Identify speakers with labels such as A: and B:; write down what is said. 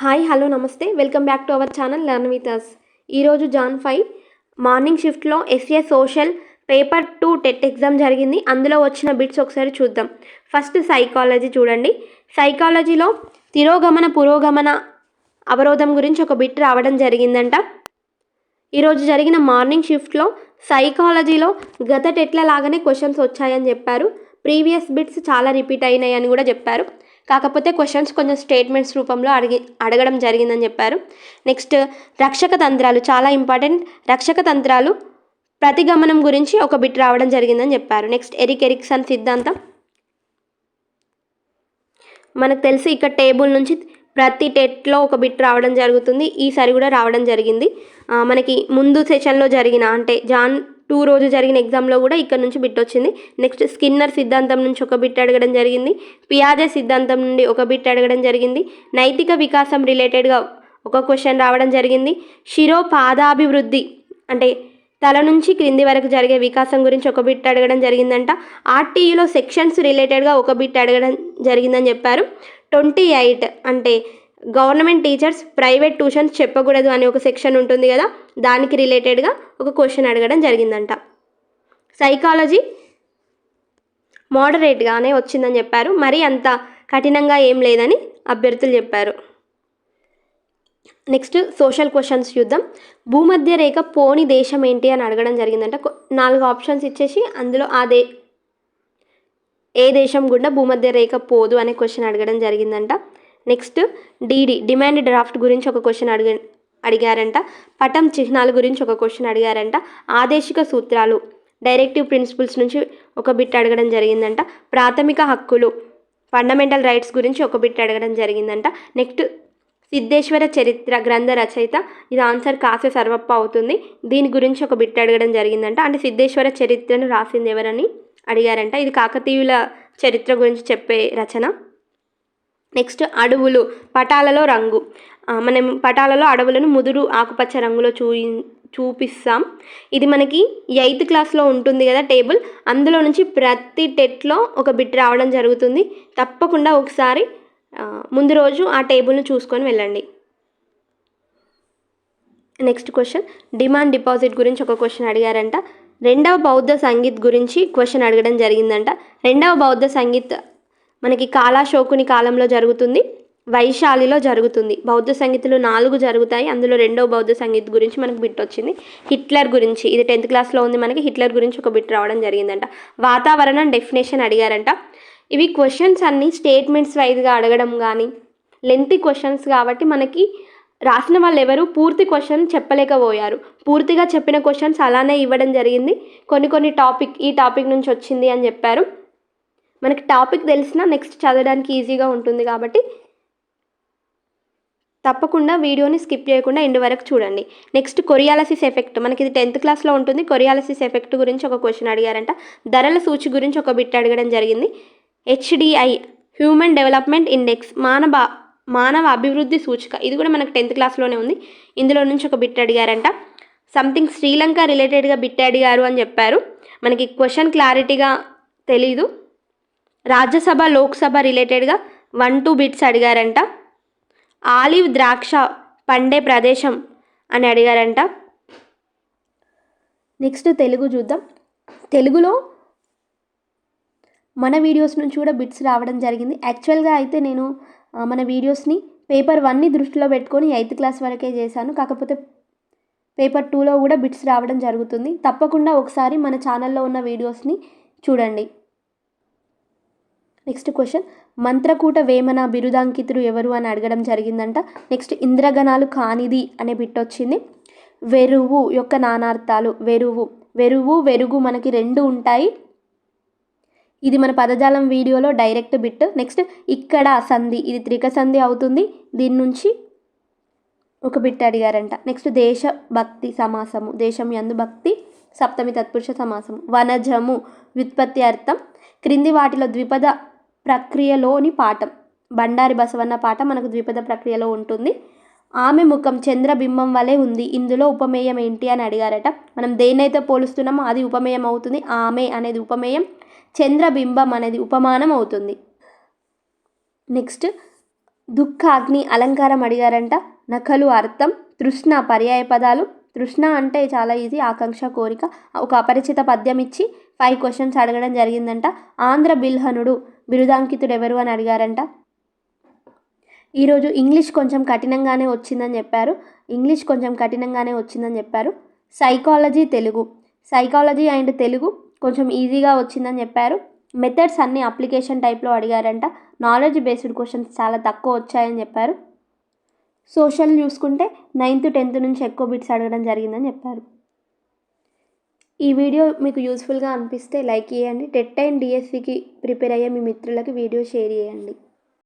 A: Hi hello నమస్తే. Welcome back to our channel learn with us ఈరోజు June five morning షిఫ్ట్లో SA social paper two TET exam జరిగింది. అందులో వచ్చిన bits ఒకసారి చూద్దాం. ఫస్ట్ సైకాలజీ చూడండి. సైకాలజీలో తిరోగమన పురోగమన అవరోధం గురించి ఒక బిట్ రావడం జరిగిందంట. ఈరోజు జరిగిన మార్నింగ్ షిఫ్ట్లో సైకాలజీలో గత టెట్ల లాగానే క్వశ్చన్స్ వచ్చాయని చెప్పారు. ప్రీవియస్ బిట్స్ చాలా రిపీట్ అయినాయి అని కూడా చెప్పారు. కాకపోతే క్వశ్చన్స్ కొంచెం స్టేట్మెంట్స్ రూపంలో అడిగి అడగడం జరిగిందని చెప్పారు. నెక్స్ట్ రక్షక తంత్రాలు చాలా ఇంపార్టెంట్. రక్షక తంత్రాలు ప్రతిగమనం గురించి ఒక బిట్ రావడం జరిగిందని చెప్పారు. నెక్స్ట్ ఎరిక్ ఎరిక్సన్ సిద్ధాంతం. మనకు తెలిసి ఇక్కడ టేబుల్ నుంచి ప్రతి టెట్లో ఒక బిట్ రావడం జరుగుతుంది. ఈసారి కూడా రావడం జరిగింది. మనకి ముందు సెషన్లో జరిగిన అంటే జాన్ టూ రోజు జరిగిన ఎగ్జామ్లో కూడా ఇక్కడ నుంచి బిట్ వచ్చింది. నెక్స్ట్ స్కిన్నర్ సిద్ధాంతం నుంచి ఒక బిట్ అడగడం జరిగింది. పియాజే సిద్ధాంతం నుండి ఒక బిట్ అడగడం జరిగింది. నైతిక వికాసం రిలేటెడ్గా ఒక క్వశ్చన్ రావడం జరిగింది. శిరో పాదాభివృద్ధి అంటే తల నుంచి క్రింది వరకు జరిగే వికాసం గురించి ఒక బిట్ అడగడం జరిగిందంట. ఆర్టీఈలో సెక్షన్స్ రిలేటెడ్గా ఒక బిట్ అడగడం జరిగిందని చెప్పారు. ట్వంటీ ఎయిట్ అంటే గవర్నమెంట్ టీచర్స్ ప్రైవేట్ ట్యూషన్స్ చెప్పకూడదు అనే ఒక సెక్షన్ ఉంటుంది కదా దానికి రిలేటెడ్గా ఒక క్వశ్చన్ అడగడం జరిగిందంట. సైకాలజీ మోడరేట్గానే వచ్చిందని చెప్పారు మరి అంత కఠినంగా ఏం లేదని అభ్యర్థులు చెప్పారు. నెక్స్ట్ సోషల్ క్వశ్చన్స్ చూద్దాం. భూమధ్య రేఖ పోని దేశం ఏంటి అని అడగడం జరిగిందంట. నాలుగు ఆప్షన్స్ ఇచ్చేసి అందులో ఆ దే ఏ దేశం గుండా భూమధ్య రేఖ పోదు అనే క్వశ్చన్ అడగడం జరిగిందంట. నెక్స్ట్ డీడీ డిమాండ్ డ్రాఫ్ట్ గురించి ఒక క్వశ్చన్ అడిగి అడిగారంట. పటం చిహ్నాల గురించి ఒక క్వశ్చన్ అడిగారంట. ఆదేశిక సూత్రాలు డైరెక్టివ్ ప్రిన్సిపల్స్ నుంచి ఒక బిట్ అడగడం జరిగిందంట. ప్రాథమిక హక్కులు ఫండమెంటల్ రైట్స్ గురించి ఒక బిట్ అడగడం జరిగిందంట. నెక్స్ట్ సిద్ధేశ్వర చరిత్ర గ్రంథ రచయిత ఇది ఆన్సర్ కాసే సర్వప్ప అవుతుంది. దీని గురించి ఒక బిట్ అడగడం జరిగిందంట. అంటే సిద్ధేశ్వర చరిత్రను రాసింది ఎవరని అడిగారంట. ఇది కాకతీయుల చరిత్ర గురించి చెప్పే రచన. నెక్స్ట్ అడవులు పటాలలో రంగు. మనం పటాలలో అడవులను ముదురు ఆకుపచ్చ రంగులో చూయి చూపిస్తాం. ఇది మనకి ఎయిత్ క్లాస్లో ఉంటుంది కదా టేబుల్. అందులో నుంచి ప్రతి టెట్లో ఒక బిట్ రావడం జరుగుతుంది. తప్పకుండా ఒకసారి ముందు రోజు ఆ టేబుల్ను చూసుకొని వెళ్ళండి. నెక్స్ట్ క్వశ్చన్ డిమాండ్ డిపాజిట్ గురించి ఒక క్వశ్చన్ అడిగారంట. రెండవ బౌద్ధ సంగీత్ గురించి క్వశ్చన్ అడగడం జరిగిందంట. రెండవ బౌద్ధ సంగీత్ మనకి కాలాశోకుని కాలంలో జరుగుతుంది వైశాలిలో జరుగుతుంది. బౌద్ధ సంగీతులు నాలుగు జరుగుతాయి. అందులో రెండవ బౌద్ధ సంగీత్ గురించి మనకు బిట్ వచ్చింది. హిట్లర్ గురించి ఇది టెన్త్ క్లాస్లో ఉంది మనకి. హిట్లర్ గురించి ఒక బిట్ రావడం జరిగిందంట. వాతావరణం డెఫినేషన్ అడిగారంట. ఇవి క్వశ్చన్స్ అన్నీ స్టేట్మెంట్స్ వైజ్గా అడగడం కానీ లెంతీ క్వశ్చన్స్ కాబట్టి మనకి రాసిన వాళ్ళు ఎవరు పూర్తి క్వశ్చన్ చెప్పలేకపోయారు. పూర్తిగా చెప్పిన క్వశ్చన్స్ అలానే ఇవ్వడం జరిగింది. కొన్ని కొన్ని టాపిక్ ఈ టాపిక్ నుంచి వచ్చింది అని చెప్పారు. మనకి టాపిక్ తెలిసినా నెక్స్ట్ చదవడానికి ఈజీగా ఉంటుంది కాబట్టి తప్పకుండా వీడియోని స్కిప్ చేయకుండా ఎండ్ వరకు చూడండి. Next Coriolis effect. మనకి ఇది టెన్త్ క్లాస్లో ఉంటుంది. కొరియాలసిస్ ఎఫెక్ట్ గురించి ఒక క్వశ్చన్ అడిగారంట. ధరల సూచి గురించి ఒక బిట్ అడగడం జరిగింది. హెచ్డిఐ హ్యూమన్ డెవలప్మెంట్ ఇండెక్స్ మానవ మానవ అభివృద్ధి సూచిక. ఇది కూడా మనకు టెన్త్ క్లాస్లోనే ఉంది. ఇందులో నుంచి ఒక బిట్ అడిగారంట. సంథింగ్ శ్రీలంక రిలేటెడ్గా బిట్ అడిగారు అని చెప్పారు. మనకి క్వశ్చన్ క్లారిటీగా తెలీదు. రాజ్యసభ లోక్సభ రిలేటెడ్గా వన్ టూ బిట్స్ అడిగారంట. ఆలివ్ ద్రాక్ష పండే ప్రదేశం అని అడిగారంట. నెక్స్ట్ తెలుగు చూద్దాం. తెలుగులో మన వీడియోస్ నుంచి కూడా బిట్స్ రావడం జరిగింది. యాక్చువల్గా అయితే నేను మన వీడియోస్ని పేపర్ వన్ని దృష్టిలో పెట్టుకొని ఎయిత్ క్లాస్ వరకే చేశాను. కాకపోతే పేపర్ టూలో కూడా బిట్స్ రావడం జరుగుతుంది. తప్పకుండా ఒకసారి మన ఛానల్లో ఉన్న వీడియోస్ని చూడండి. నెక్స్ట్ క్వశ్చన్ మంత్రకూట వేమన బిరుదాంకితుడు ఎవరు అని అడగడం జరిగిందంట. నెక్స్ట్ ఇంద్రగణాలు కానిది అనే బిట్ వచ్చింది. వెరువు యొక్క నానార్థాలు. వెరువు. వెరువు వెరుగు మనకి రెండు ఉంటాయి. ఇది మన పదజాలం వీడియోలో డైరెక్ట్ బిట్. నెక్స్ట్ ఇక్కడ సంధి. ఇది త్రిక సంధి అవుతుంది. దీని నుంచి ఒక బిట్ అడిగారంట. నెక్స్ట్ దేశ భక్తి సమాసము. దేశం యందు భక్తి సప్తమి తత్పురుష సమాసము. వనజము. వ్యుత్పత్తి అర్థం. క్రింది వాటిలో ద్విపద ప్రక్రియలోని పాఠం. బండారి బసవన్న పాట మనకు ద్విపద ప్రక్రియలో ఉంటుంది. ఆమె ముఖం చంద్రబింబం వలె ఉంది. ఇందులో ఉపమేయం ఏంటి అని అడిగారట. మనం దేన్నైతే పోలుస్తున్నామో అది ఉపమేయం అవుతుంది. ఆమె అనేది ఉపమేయం చంద్రబింబం అనేది ఉపమానం అవుతుంది. నెక్స్ట్ దుఃఖాగ్ని అలంకారం అడిగారంట. నకలు అర్థం తృష్ణ పర్యాయ పదాలు. తృష్ణ అంటే చాలా ఈజీ ఆకాంక్ష కోరిక. ఒక అపరిచిత పద్యం ఇచ్చి ఫైవ్ క్వశ్చన్స్ అడగడం జరిగిందంట. ఆంధ్ర బిల్హనుడు బిరుదాంకితుడు ఎవరు అని అడిగారంట. ఈరోజు ఇంగ్లీష్ కొంచెం కఠినంగానే వచ్చిందని చెప్పారు. ఇంగ్లీష్ కొంచెం కఠినంగానే వచ్చిందని చెప్పారు. Psychology Telugu. Psychology and Telugu కొంచెం ఈజీగా వచ్చిందని చెప్పారు. మెథడ్స్ అన్ని అప్లికేషన్ టైప్లో అడిగారంట. నాలెడ్జ్ బేస్డ్ క్వశ్చన్స్ చాలా తక్కువ వచ్చాయని చెప్పారు. సోషల్ చూసుకుంటే నైన్త్ టెన్త్ నుంచి ఎక్కువ బిట్స్ అడగడం జరిగిందని చెప్పారు. ఈ వీడియో మీకు యూస్ఫుల్గా అనిపిస్తే లైక్ చేయండి. టెట్ అండ్ డిఎస్సికి ప్రిపేర్ అయ్యే మీ మిత్రులకి వీడియో షేర్ చేయండి.